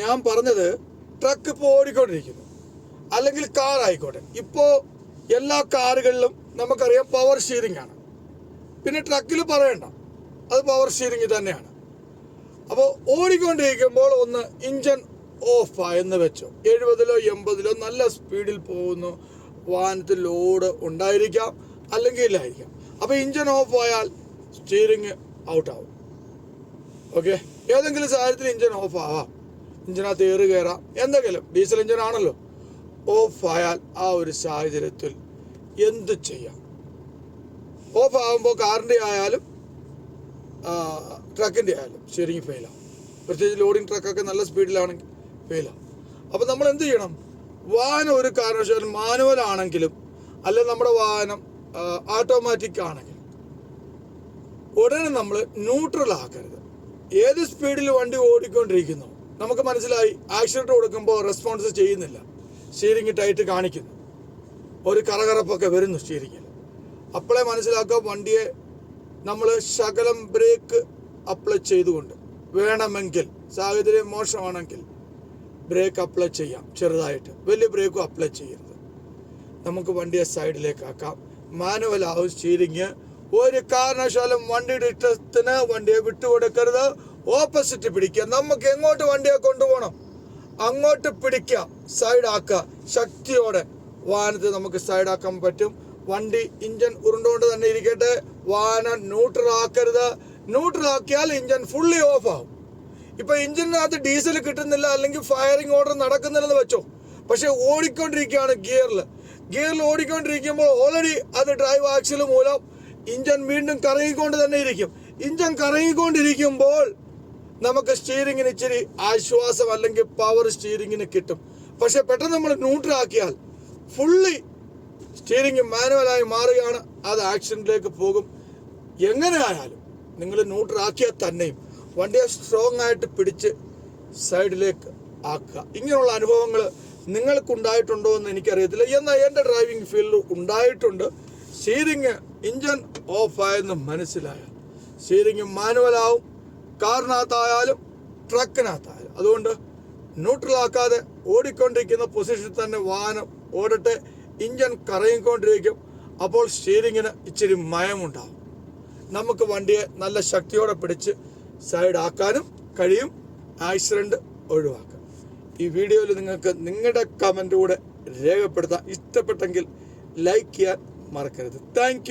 ഞാൻ പറഞ്ഞത് ട്രക്ക് ഇപ്പോൾ ഓടിക്കൊണ്ടിരിക്കുന്നു. അല്ലെങ്കിൽ കാർ ആയിക്കോട്ടെ. ഇപ്പോൾ എല്ലാ കാറുകളിലും നമുക്കറിയാം പവർ ഷീറിംഗ് ആണ്. പിന്നെ ട്രക്കിൽ പറയണ്ട. അത് പവർ ഷീറിംഗ് തന്നെയാണ്. അപ്പോൾ ഓടിക്കൊണ്ടിരിക്കുമ്പോൾ ഒന്ന് ഇഞ്ചൻ ഓഫ് എന്ന് വെച്ചോ. എഴുപതിലോ എൺപതിലോ നല്ല സ്പീഡിൽ പോകുന്നു. വാഹനത്തിൽ ലോഡ് ഉണ്ടായിരിക്കാം. അല്ലെങ്കിൽ ഇല്ലായിരിക്കാം. അപ്പോൾ ഇഞ്ചൻ ഓഫ് ആയാൽ സ്റ്റീറിങ് ഔട്ടാവും ഓക്കെ ഏതെങ്കിലും സാഹചര്യത്തിൽ ഇഞ്ചൻ ഓഫ് ആവാം. ഇഞ്ചിനകത്ത് ഏറ് കയറാം. എന്തെങ്കിലും ഡീസൽ എഞ്ചിൻ ആണല്ലോ. ഓഫ് ആയാൽ ആ ഒരു സാഹചര്യത്തിൽ എന്ത് ചെയ്യാം? ഓഫ് ആകുമ്പോൾ കാറിന്റെ ആയാലും ട്രക്കിന്റെ ആയാലും സ്റ്റിയറിംഗ് ഫെയിലാവും പ്രത്യേകിച്ച് ലോഡിങ് ട്രക്കൊക്കെ നല്ല സ്പീഡിലാണെങ്കിൽ ഫെയിലാവും അപ്പോൾ നമ്മൾ എന്ത് ചെയ്യണം? വാഹനം ഒരു കാരണവശാലും മാനുവൽ ആണെങ്കിലും അല്ലെ നമ്മുടെ വാഹനം ഓട്ടോമാറ്റിക് ആണെങ്കിൽ ഉടനെ നമ്മൾ ന്യൂട്രൽ ആക്കരുത്. ഏത് സ്പീഡിൽ വണ്ടി ഓടിക്കൊണ്ടിരിക്കുന്നു നമുക്ക് മനസ്സിലായി ആക്സിഡന്റ് കൊടുക്കുമ്പോൾ റെസ്പോൺസ് ചെയ്യുന്നില്ല. സ്റ്റീരിങ് ടൈറ്റ് കാണിക്കുന്നു. ഒരു കറകറപ്പൊക്കെ വരുന്നു സ്റ്റീരിങ്ങിൽ അപ്പോഴേ മനസ്സിലാക്കുക വണ്ടിയെ നമ്മൾ ശകലം ബ്രേക്ക് അപ്ലൈ ചെയ്തുകൊണ്ട് വേണമെങ്കിൽ സാഹചര്യം മോശമാണെങ്കിൽ ബ്രേക്ക് അപ്ലൈ ചെയ്യാം ചെറുതായിട്ട്. വലിയ ബ്രേക്കും അപ്ലൈ ചെയ്യരുത്. നമുക്ക് വണ്ടിയെ സൈഡിലേക്കാക്കാം മാനുവലാവും സ്റ്റീരിങ് ഒരു കാരണവശാലും വണ്ടിയുടെ ഇഷ്ടത്തിന് വണ്ടിയെ വിട്ടുകൊടുക്കരുത്. ഓപ്പോസിറ്റ് പിടിക്കുക. നമുക്ക് എങ്ങോട്ട് വണ്ടിയെ കൊണ്ടുപോകണം? അങ്ങോട്ട് പിടിക്കുക. സൈഡാക്കുക. ശക്തിയോടെ വാഹനത്തെ നമുക്ക് സൈഡാക്കാൻ പറ്റും. വണ്ടി ഇഞ്ചൻ ഉരുണ്ടുകൊണ്ട് തന്നെ ഇരിക്കട്ടെ. വാഹനം ന്യൂട്രൽ ആക്കരുത്. ന്യൂട്രൽ ആക്കിയാൽ ഇഞ്ചൻ ഫുള്ളി ഓഫ് ആവും. ഇപ്പൊ ഇഞ്ചിനകത്ത് ഡീസൽ കിട്ടുന്നില്ല അല്ലെങ്കിൽ ഫയറിംഗ് ഓർഡർ നടക്കുന്നില്ലെന്ന് വെച്ചോ. പക്ഷെ ഓടിക്കൊണ്ടിരിക്കുകയാണ് ഗിയറിൽ ഗിയറിൽ ഓടിക്കൊണ്ടിരിക്കുമ്പോൾ ഓൾറെഡി അത് ഡ്രൈവ് ആക്സിൽ മൂലം ഇഞ്ചൻ വീണ്ടും കറങ്ങിക്കൊണ്ട് തന്നെ ഇരിക്കും. ഇഞ്ചൻ കറങ്ങിക്കൊണ്ടിരിക്കുമ്പോൾ നമുക്ക് സ്റ്റീറിങ്ങിന് ഇച്ചിരി ആശ്വാസം അല്ലെങ്കിൽ പവർ സ്റ്റീറിങ്ങിന് കിട്ടും. പക്ഷെ പെട്ടെന്ന് നമ്മൾ ന്യൂട്രൽ ആക്കിയാൽ ഫുള്ളി സ്റ്റിയറിംഗ് മാനുവലായി മാറുകയാണ്. അത് ആക്സിഡന്റിലേക്ക് പോകും. എങ്ങനെ ആയാലും നിങ്ങൾ ന്യൂട്രൽ ആക്കിയാൽ തന്നെയും വണ്ടിയെ സ്ട്രോങ് ആയിട്ട് പിടിച്ച് സൈഡിലേക്ക് ആക്കുക. ഇങ്ങനെയുള്ള അനുഭവങ്ങൾ നിങ്ങൾക്കുണ്ടായിട്ടുണ്ടോ എന്ന് എനിക്കറിയത്തില്ല. എന്നാൽ എന്റെ ഡ്രൈവിംഗ് ഫീൽഡിൽ ഉണ്ടായിട്ടുണ്ട്. സ്റ്റീറിങ് ഇഞ്ചൻ ഓഫ് ആയെന്ന് മനസ്സിലായ. സ്റ്റീറിങ് മാനുവലാവും കാറിനകത്തായാലും ട്രക്കിനകത്തായാലും. അതുകൊണ്ട് ന്യൂട്രലാക്കാതെ ഓടിക്കൊണ്ടിരിക്കുന്ന പൊസിഷനിൽ തന്നെ വാഹനം ഓടട്ടെ ഇഞ്ചൻ കറങ്ങിക്കൊണ്ടിരിക്കും. അപ്പോൾ സ്റ്റീറിങ്ങിന് ഇച്ചിരി മയമുണ്ടാവും. നമുക്ക് വണ്ടിയെ നല്ല ശക്തിയോടെ പിടിച്ച് സൈഡ് ആക്കാനും കഴിയും ആക്സിഡന്റ് ഒഴിവാക്കാം ഈ വീഡിയോയിൽ നിങ്ങൾക്ക് നിങ്ങളുടെ കമന്റ് രേഖപ്പെടുത്താം. ഇഷ്ടപ്പെട്ടെങ്കിൽ ലൈക്ക് ചെയ്യാൻ മറക്കരുത്. താങ്ക്